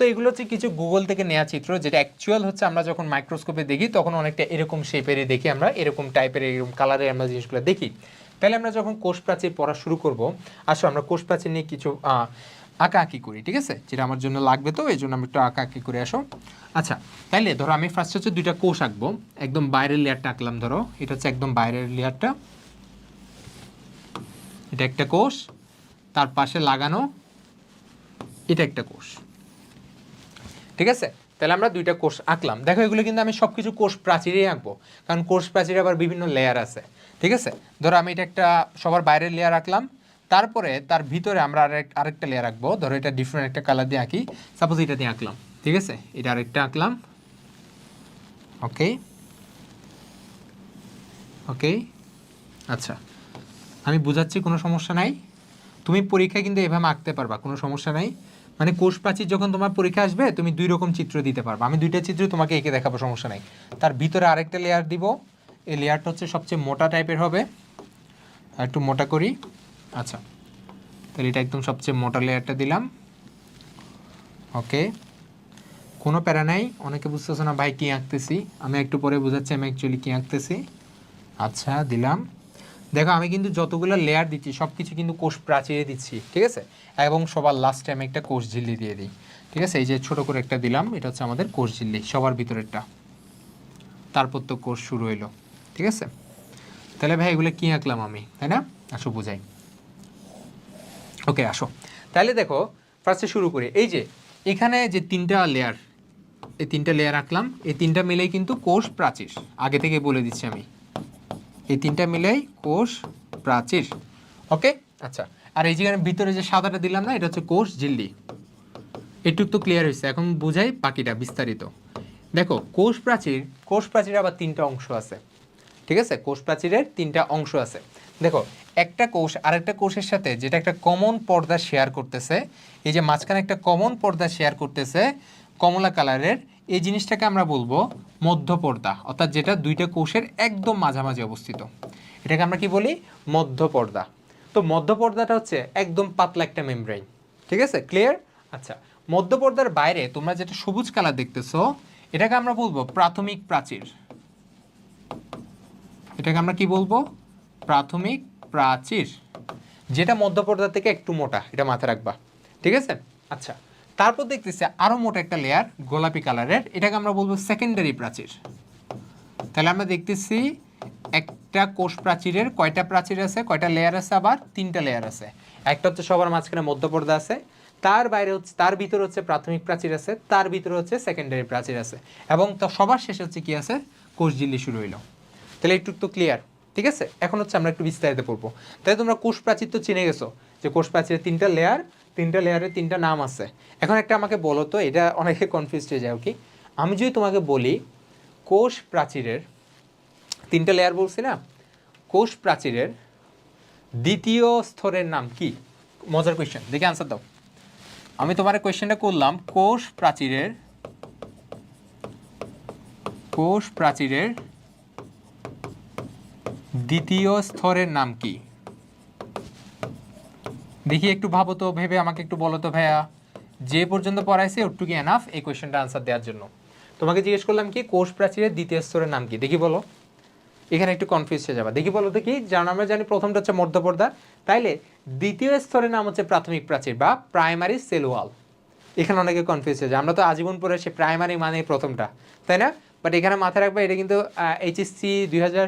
তো এগুলো হচ্ছে কিছু গুগল থেকে নেওয়া চিত্র, যেটা অ্যাকচুয়াল হচ্ছে আমরা যখন মাইক্রোস্কোপে দেখি, তখন অনেকটা এরকম শেপেরই দেখি আমরা, এরকম টাইপের এরকম কালারের আমরা জিনিসগুলো দেখি। তাহলে আমরা যখন কোষ প্রাচীর পড়া শুরু করব, আসো আমরা কোষ প্রাচীর নিয়ে কিছু আঁকাআঁকি করি, ঠিক আছে? যেটা আমার জন্য লাগবে তো এই জন্য আমি একটু আঁকাআঁকি করে আসো। আচ্ছা তাইলে ধরো আমি ফার্স্ট হচ্ছে দুইটা কোষ আঁকবো, একদম বাইরের লেয়ারটা আঁকলাম ধরো, এটা হচ্ছে একদম বাইরের লেয়ারটা এটা একটা কোষ, তার পাশে লাগানো, এটা একটা কোষ। ঠিক আছে? তাহলে আমরা দুইটা কোষ আঁকলাম। দেখো, এগুলো কিন্তু আমি সব কিছু কোষ প্রাচীরেই আঁকবো, কারণ কোষ প্রাচীরে আবার বিভিন্ন লেয়ার আছে, ঠিক আছে? ধরো, আমি এটা একটা সবার বাইরের লেয়ার আঁকলাম, তারপরে তার ভিতরে আমরা আরেক, আরেকটা লেয়ার আঁকবো। ধরো, এটা ডিফারেন্ট একটা কালার দিয়ে আঁকি সাপোজ এটা দিয়ে আঁকলাম, ঠিক আছে? এটা আরেকটা আঁকলাম ওকে ওকে আচ্ছা আমি বুঝাচ্ছি, কোনো সমস্যা নাই। তুমি পরীক্ষায় কিন্তু এভাবে আঁকতে পারবা, কোনো সমস্যা নাই। মানে কোষ প্রাচীর যখন তোমার পরীক্ষা আসবে, তুমি দুই রকম চিত্র দিতে পারবা। আমি দুইটা চিত্র তোমাকে এঁকে দেখাবো, সমস্যা নাই। তার ভিতরে আরেকটা লেয়ার দিব। এই লেয়ারটা হচ্ছে সবচেয়ে মোটা টাইপের হবে। একটু মোটা করি। আচ্ছা। তাহলে এটা একদম সবচেয়ে মোটা লেয়ারটা দিলাম। ওকে কোনো প্যারা নাই। অনেকে বুঝতেছো না ভাই কী আঁকতেছি। আমি একটু পরে বুঝাচ্ছি আমি অ্যাকচুয়ালি কী আঁকতেছি। আচ্ছা দিলাম। দেখো, আমি কিন্তু যতগুলো লেয়ার দিচ্ছি সব কিছু কিন্তু কোষ প্রাচীরে দিচ্ছি, ঠিক আছে? এবং সবার লাস্টে আমি একটা কোষ ঝিল্লি দিয়ে দিই, ঠিক আছে? এই যে ছোট করে একটা দিলাম, এটা হচ্ছে আমাদের কোষ ঝিল্লি, সবার ভিতরেরটা। তারপর তো কোষ শুরু হইল, ঠিক আছে? তাহলে ভাই, এগুলো কী আঁকলাম আমি? তাই না? আসো, বুঝাই। ওকে আসো। তাহলে দেখো ফার্স্টে শুরু করি। এই যে, এখানে যে তিনটা লেয়ার এই তিনটা লেয়ার আঁকলাম, এই তিনটা মিলেই কিন্তু কোষ প্রাচীর, আগে থেকে বলে দিচ্ছি আমি। এই তিনটা মিলেই কোষ প্রাচীর। ওকে? আচ্ছা আর এই যেখানে ভিতরে যে সাদাটা দিলাম না, এটা হচ্ছে কোষ ঝিল্লি। এটুক তো ক্লিয়ার হয়েছে, এখন বুঝাই বাকিটা বিস্তারিত। দেখো, কোষ প্রাচীর, কোষ প্রাচীরে আবার তিনটা অংশ আছে। ঠিক আছে? কোষ প্রাচীরের তিনটা অংশ আছে। দেখো, একটা কোষ আরেকটা কোষের সাথে যেটা একটা কমন পর্দা শেয়ার করতেছে, এই যে মাঝখানে একটা কমন পর্দা শেয়ার করতেছে, কমলা কালারের এই জিনিসটাকে আমরা বলব মধ্য পর্দা অর্থাৎ যেটা দুইটা কোষের একদম মাঝামাঝি অবস্থিত। এটাকে আমরা কি বলি? মধ্য পর্দা তো মধ্য পর্দাটা হচ্ছে একদম পাতলা একটা মেমব্রেন। ঠিক আছে? ক্লিয়ার আচ্ছা মধ্য পর্দার বাইরে তোমরা যেটা সবুজ কালার দেখতেছো, এটাকে আমরা বলব প্রাথমিক প্রাচীর। এটাকে আমরা কি বলব? প্রাথমিক প্রাচীর। যেটা মধ্যপর্দা থেকে একটু মোটা, এটা মাথায় রাখবা। ঠিক আছে? আচ্ছা তারপর দেখতেছি আরও মোটা একটা লেয়ার গোলাপি কালারের এটাকে আমরা বলব সেকেন্ডারি প্রাচীর। তাহলে আমরা দেখতেছি একটা কোষ প্রাচীরের কয়টা প্রাচীর আছে, কয়টা লেয়ার আছে আবার? তিনটা লেয়ার আছে। একটা হচ্ছে সবার মাঝখানে মধ্যপর্দা আছে, তার বাইরে হচ্ছে, তার ভিতরে হচ্ছে প্রাথমিক প্রাচীর আছে, তার ভিতরে হচ্ছে সেকেন্ডারি প্রাচীর আছে। এবং তো সবার শেষে হচ্ছে কি আছে? কোষ ঝিল্লি শুরু হইল। তাহলে একটু তো ক্লিয়ার ঠিক আছে? এখন হচ্ছে আমরা একটু বিস্তারিত পড়ব। তাহলে তোমরা কোষ প্রাচীর তো চিনে গেছো। যে কোষ প্রাচীরের তিনটা লেয়ার তিনটা লেয়ারের তিনটা নাম আছে। এখন একটা আমাকে বলো তো, এটা অনেকে কনফিউজ হয়ে যায় কি আমি যদি তোমাকে বলি, কোষ প্রাচীরের তিনটা লেয়ার বলছি না, কোষ প্রাচীরের দ্বিতীয় স্তরের নাম কি? মজার কোয়েশ্চেন দেখে আনসার দাও। আমি তোমার কোয়েশ্চেনটা করলাম, কোষ প্রাচীরের কোষ প্রাচীরের দ্বিতীয় স্তরের নাম কি? দেখি একটু ভাবো তো, ভেবে আমাকে একটু বলো তো ভাইয়া। যে পর্যন্ত পড়াইছে ওটুকু এনাফ এই কোয়েশ্চেনটা আনসার দেওয়ার জন্য। তোমাকে জিজ্ঞেস করলাম কি, কোষ প্রাচীরের দ্বিতীয় স্তরের নাম কি? দেখি বলো। এখানে একটু কনফিউজ হয়ে যাবা। দেখি বলো তো কি, যেমন আমরা জানি প্রথমটা হচ্ছে মধ্যপর্দা, তাইলে দ্বিতীয় স্তরের নাম হচ্ছে প্রাথমিক প্রাচীর বা প্রাইমারি সেল ওয়াল এখানে অনেকে কনফিউজ হয়ে যায়। আমরা তো আজীবন পড়ে সে প্রাইমারি মানে প্রথমটা, তাই না? বাট এখানে মাথায় রাখবে, এটা কিন্তু এইচএসসি দুই হাজার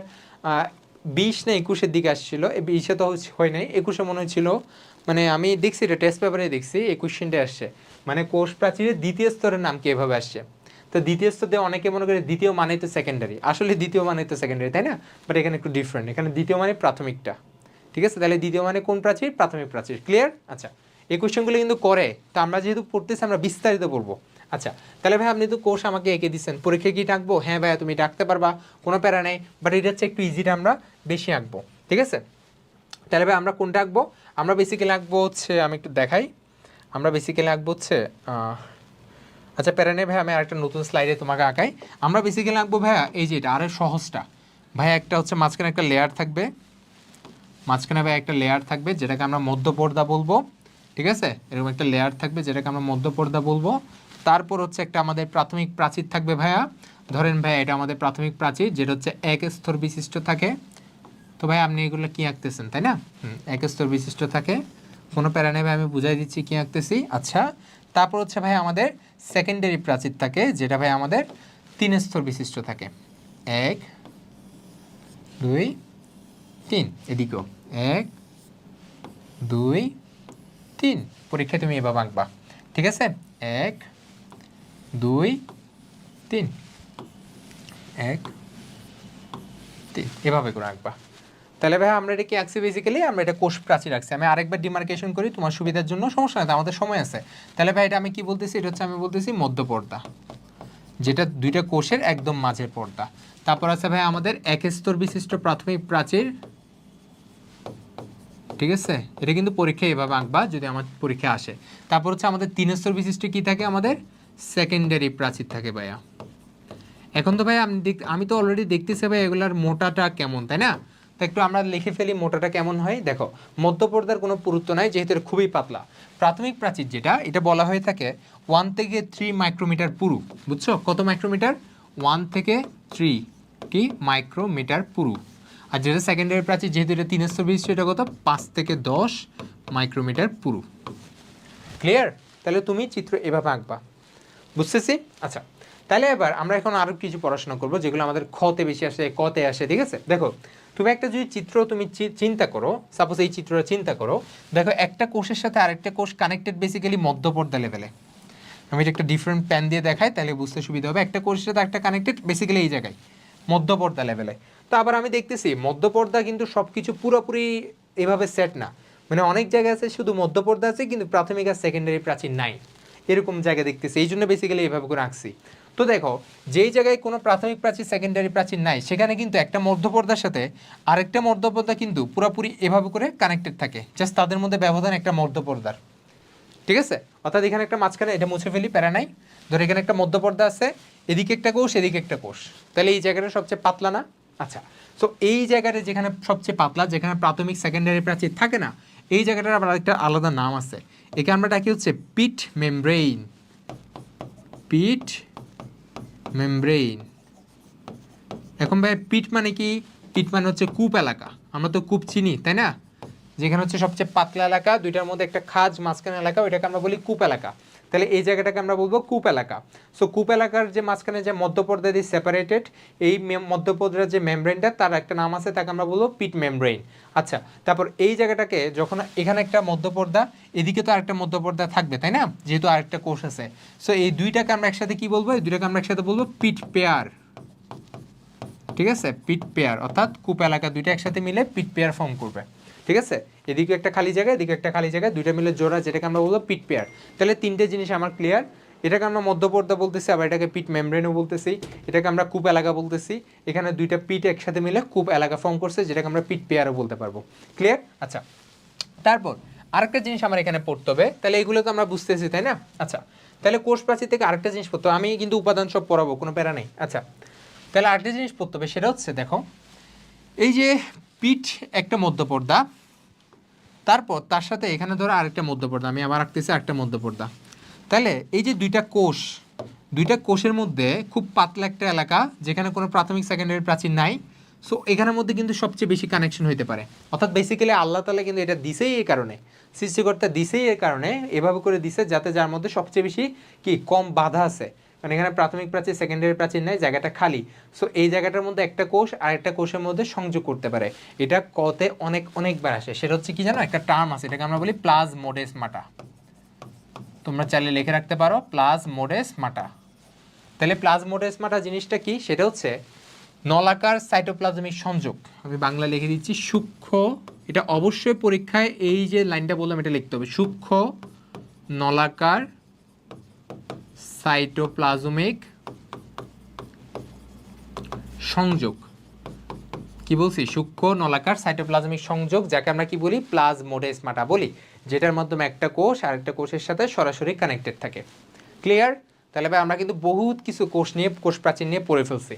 বিশ না একুশের দিকে আসছিল। বিশে তো হয় নাই একুশে মনে হচ্ছিল মানে আমি দেখছি এটা টেস্ট পেপারে দেখছি, এই কোশ্চেনটা আসছে। মানে কোষ প্রাচীরের দ্বিতীয় স্তরের নাম কি এভাবে আসছে? তো দ্বিতীয় স্তরে অনেকে মনে করে দ্বিতীয় মানে তো সেকেন্ডারি আসলে দ্বিতীয় মানে তো সেকেন্ডারি তাই না? বাট এখানে একটু ডিফারেন্ট এখানে দ্বিতীয় মানে প্রাথমিকটা। ঠিক আছে? তাহলে দ্বিতীয় মানে কোন প্রাচীর? প্রাথমিক প্রাচীর। ক্লিয়ার আচ্ছা। এই কোশ্চেনগুলো কিন্তু করে। তো আমরা যেহেতু পড়তেছি, আমরা বিস্তারিত পড়ব। আচ্ছা। তাহলে ভাই, আপনি তো কোর্স আমাকে এঁকে দিচ্ছেন। পরীক্ষায় কি ডাকবো? হ্যাঁ ভাইয়া, তুমি ডাকতে পারবা। কোনো প্যারা নেই। বাট এটা হচ্ছে একটু ইজিটা আমরা বেশি আঁকবো। ঠিক আছে? তাহলে ভাই আমরা কোনটা আঁকবো? আমরা বেসিক্যালি আঁকবো হচ্ছে, আমি একটু দেখাই। আমরা বেসিক্যালি আঁকবো হচ্ছে আচ্ছা প্যারা নেই ভাই আমি আরেকটা নতুন স্লাইডে তোমাকে আঁকাই। আমরা বেসিক্যালি আঁকবো ভাইয়া, এই যে এটা, আরে সহজটা। ভাইয়া একটা হচ্ছে মাঝখানে একটা লেয়ার থাকবে। মাঝখানে ভাই একটা লেয়ার থাকবে, যেটাকে আমরা মধ্য পর্দা বলব। ঠিক আছে? এরকম একটা লেয়ার থাকবে, যেটাকে আমরা মধ্য পর্দা বলব। তারপর হচ্ছে একটা আমাদের প্রাথমিক প্রাচীর থাকবে ভাইয়া। ধরেন ভাইয়া এটা আমাদের প্রাথমিক প্রাচীর, যেটা হচ্ছে এক স্তর বিশিষ্ট থাকে। তো ভাই, আপনি এগুলো কি আঁকতেছেন, তাই না? এক স্তর বিশিষ্ট থাকে। কোনো প্যারা নেবে আমি বুঝাই দিচ্ছি কি আঁকতেছি। আচ্ছা তারপর হচ্ছে ভাই, আমাদের সেকেন্ডারি প্রাচীর থাকে, যেটা ভাই আমাদের তিন স্তর বিশিষ্ট থাকে। এক, দুই, তিন এদিকেও এক, দুই, তিন। পরীক্ষায় তুমি এভাবে আঁকবা, ঠিক আছে? এক, দুই, তিন। এক, তিন। এভাবে করে আঁকবা। তাহলে ভাই আমরা এটা কি আঁকছি বেসিক্যালি আমরা এটা কোষ প্রাচীর রাখছি। আমি আরেকবার ডিমার্কেশন করি, তোমার সুবিধার জন্য সমস্যা নেই, আমাদের সময় আছে। তাহলে ভাই এটা আমি কি বলতেছি? এটা হচ্ছে আমি বলতেছি মধ্যপর্দা যেটা দুইটা কোষের একদম মাঝের পর্দা। তারপর আছে ভাই আমাদের এক স্তর বিশিষ্ট প্রাথমিক প্রাচীর। ঠিক আছে? এটা কিন্তু পরীক্ষায় এভাবে আঁকবা, যদি আমার পরীক্ষা আসে। তারপর হচ্ছে আমাদের তিন স্তর বিশিষ্ট কি থাকে? আমাদের সেকেন্ডারি প্রাচীর থাকে ভাইয়া। এখন তো ভাই আমি আমি তো অলরেডি দেখতেছি ভাই এগুলার মোটাটা কেমন, তাই না? তো একটু আমরা লিখে ফেলি মোটাটা কেমন হয়। দেখো, মধ্যপর্দার কোনো পুরুত্ব নাই, যেহেতু এটা খুবই পাতলা। প্রাথমিক প্রাচীর যেটা, এটা বলা হয়ে থাকে ওয়ান থেকে থ্রি মাইক্রোমিটার পুরু, বুঝছ? কত মাইক্রোমিটার ওয়ান থেকে থ্রি কি? মাইক্রোমিটার পুরু। আর যেটা সেকেন্ডারি প্রাচীর, যেহেতু এটা তিন স্তর বিশিষ্ট, এটা কত? পাঁচ থেকে দশ মাইক্রোমিটার পুরু। ক্লিয়ার তাহলে তুমি চিত্র এভাবে আঁকবা। বুঝতেছি? আচ্ছা তাহলে এবার আমরা এখন আরও কিছু পড়াশোনা করব, যেগুলো আমাদের খতে বেশি আসে কতে আসে, ঠিক আছে? দেখো তুমি একটা যদি চিত্র তুমি চিন্তা করো সাপোজ এই চিত্রটা চিন্তা করো, দেখো একটা কোষের সাথে আরেকটা কোষ কানেক্টেড বেসিক্যালি মধ্যপর্দা লেভেলে আমি এটা একটা ডিফারেন্ট প্যান দিয়ে দেখাই, তাহলে বুঝতে সুবিধা হবে, একটা কোষের সাথে একটা কানেক্টেড বেসিক্যালি এই জায়গায়, মধ্যপর্দা লেভেলে তো আবার আমি দেখতেছি, মধ্যপর্দা কিন্তু সব কিছু পুরোপুরি এভাবে সেট না। মানে অনেক জায়গায় আছে শুধু মধ্যপর্দা আছে, কিন্তু প্রাথমিক আর সেকেন্ডারি প্রাচীর নাই। এরকম জায়গা দেখতেছি, এই জন্য বেসিক্যালি এভাবে করে আঁকছি। তো দেখো, যেই জায়গায় কোনো প্রাথমিক প্রাচীর সেকেন্ডারি প্রাচীর নাই, সেখানে কিন্তু একটা মধ্যপর্দার সাথে আরেকটা মধ্যপর্দা কিন্তু পুরোপুরি এভাবে করে কানেক্টেড থাকে। জাস্ট তাদের মধ্যে ব্যবধান একটা মধ্যপর্দার। ঠিক আছে? অর্থাৎ এখানে একটা মাঝখানে, এটা মুছে ফেলি, প্যারা নাই। ধর এখানে একটা মধ্যপর্দা আছে, এদিকে একটা কোষ এদিকে একটা কোষ। তাহলে এই জায়গাটা সবচেয়ে পাতলা না? আচ্ছা তো এই জায়গাটা যেখানে সবচেয়ে পাতলা, যেখানে প্রাথমিক সেকেন্ডারি প্রাচীর থাকে না, এই জায়গাটার আবার একটা আলাদা নাম আছে। একে আমরা ডাকি হচ্ছে পিট মেমব্রেইন। পিট মেমব্রেইন। এখন ভাই পিট মানে কি? পিট মানে হচ্ছে কূপ এলাকা। আমরা তো কূপ চিনি, তাই না? যেখানে হচ্ছে সবচেয়ে পাতলা এলাকা, দুইটার মধ্যে একটা খাজ, মাঝখানে এলাকা, ওইটাকে আমরা বলি কূপ এলাকা। তাহলে এই জায়গাটাকে আমরা বলব কূপ এলাকা। সো কূপ এলাকার যে মাঝখানে যে মধ্যপর্দা দিয়ে সেপারেটেড এই মধ্যপর্দার যে মেমব্রেনটা তার একটা নাম আছে, তাকে আমরা বলব পিট মেমব্রেইন আচ্ছা তারপর এই জায়গাটাকে যখন এখানে একটা মধ্যপর্দা, এদিকে তো আরেকটা মধ্যপর্দা থাকবে, তাই না? যেহেতু আরেকটা কোষ আছে। সো এই দুইটাকে আমরা একসাথে কি বলব? এই দুইটাকে আমরা একসাথে বলব পিট পেয়ার ঠিক আছে? পিট পেয়ার অর্থাৎ কূপ এলাকা দুইটা একসাথে মিলে পিট পেয়ার ফর্ম করবে। ঠিক আছে? এদিকে একটা খালি জায়গা, এদিকে একটা খালি জায়গা, দুইটা মিলে জোড়া, যেটাকে আমরা বলব পিট পেয়ার। তাহলে তিনটে জিনিস আমার ক্লিয়ার এটাকে আমরা মধ্যপর্দা বলতেছি, আবার এটাকে পিট মেমব্রেনও বলতেছি। এটাকে আমরা কূপ এলাকা বলতেছি। এখানে দুইটা পিট একসাথে মিলে কূপ এলাকা ফর্ম করছে, যেটাকে আমরা পিট পেয়ারও বলতে পারব। ক্লিয়ার আচ্ছা। তারপর, আরেকটা জিনিস আমার এখানে পড়তে হবে। তাহলে এগুলো তো আমরা বুঝতেছি, তাই না? আচ্ছা। তাহলে কোষ প্রাচীর থেকে আরেকটা জিনিস পড়তে হবে। আমি কিন্তু উপাদান সব পড়াবো, কোনো প্যারা নেই। আচ্ছা। তাহলে আরেকটা জিনিস পড়তে হবে, সেটা হচ্ছে, দেখো, এই যে পিঠ একটা মধ্যপর্দা, তারপর তার সাথে এখানে ধরো আরেকটা মধ্যপর্দা, আমি আবার রাখতেছি আরেকটা মধ্যপর্দা। তাহলে এই যে দুইটা কোষ, দুইটা কোষের মধ্যে খুব পাতলা একটা এলাকা, যেখানে কোনো প্রাথমিক সেকেন্ডারি প্রাচীর নাই সো এখানের মধ্যে কিন্তু সবচেয়ে বেশি কানেকশন হইতে পারে। অর্থাৎ বেসিক্যালি আল্লাহ তালা কিন্তু এটা দিছেই এই কারণে, সৃষ্টিকর্তা দিছেই এর কারণে, এভাবে করে দিছে যাতে যার মধ্যে সবচেয়ে বেশি কি কম বাধা আছে। মানে এখানে প্রাথমিক প্রাচীর সেকেন্ডারি প্রাচীর নাই, জায়গাটা খালি। সো এই জায়গাটার মধ্যে একটা কোষ আর একটা কোষের মধ্যে সংযোগ করতে পারে। এটা কতে অনেক, অনেকবার আসে। সেটা হচ্ছে কি জানো? একটা টার্ম আছে, এটাকে আমরা বলি প্লাজ মোডেস মাটা তোমরা চাইলে লিখে রাখতে পারো প্লাজ মোডেস মাটা তাহলে প্লাজ মোডেস মাটা জিনিসটা কি? সেটা হচ্ছে নলাকার সাইটোপ্লাজমিক সংযোগ। আমি বাংলা লিখে দিচ্ছি সূক্ষ্ম। এটা অবশ্যই পরীক্ষায় এই যে লাইনটা বললাম, এটা লিখতে হবে। সূক্ষ্ম নলাকার সাইটোপ্লাজমিক সংযোগ। কি বলছি? সূক্ষ্ম নলাকার সাইটোপ্লাজমিক সংযোগ, যাকে আমরা কি বলি? প্লাজমোডেসমাটা বলি, যেটার মাধ্যমে একটা কোষ আর একটা কোষের সাথে সরাসরি কানেক্টেড থাকে। ক্লিয়ার তাহলে ভাই, আমরা কিন্তু বহুত কিছু কোষ নিয়ে কোষ প্রাচীর নিয়ে পড়ে ফেলছি।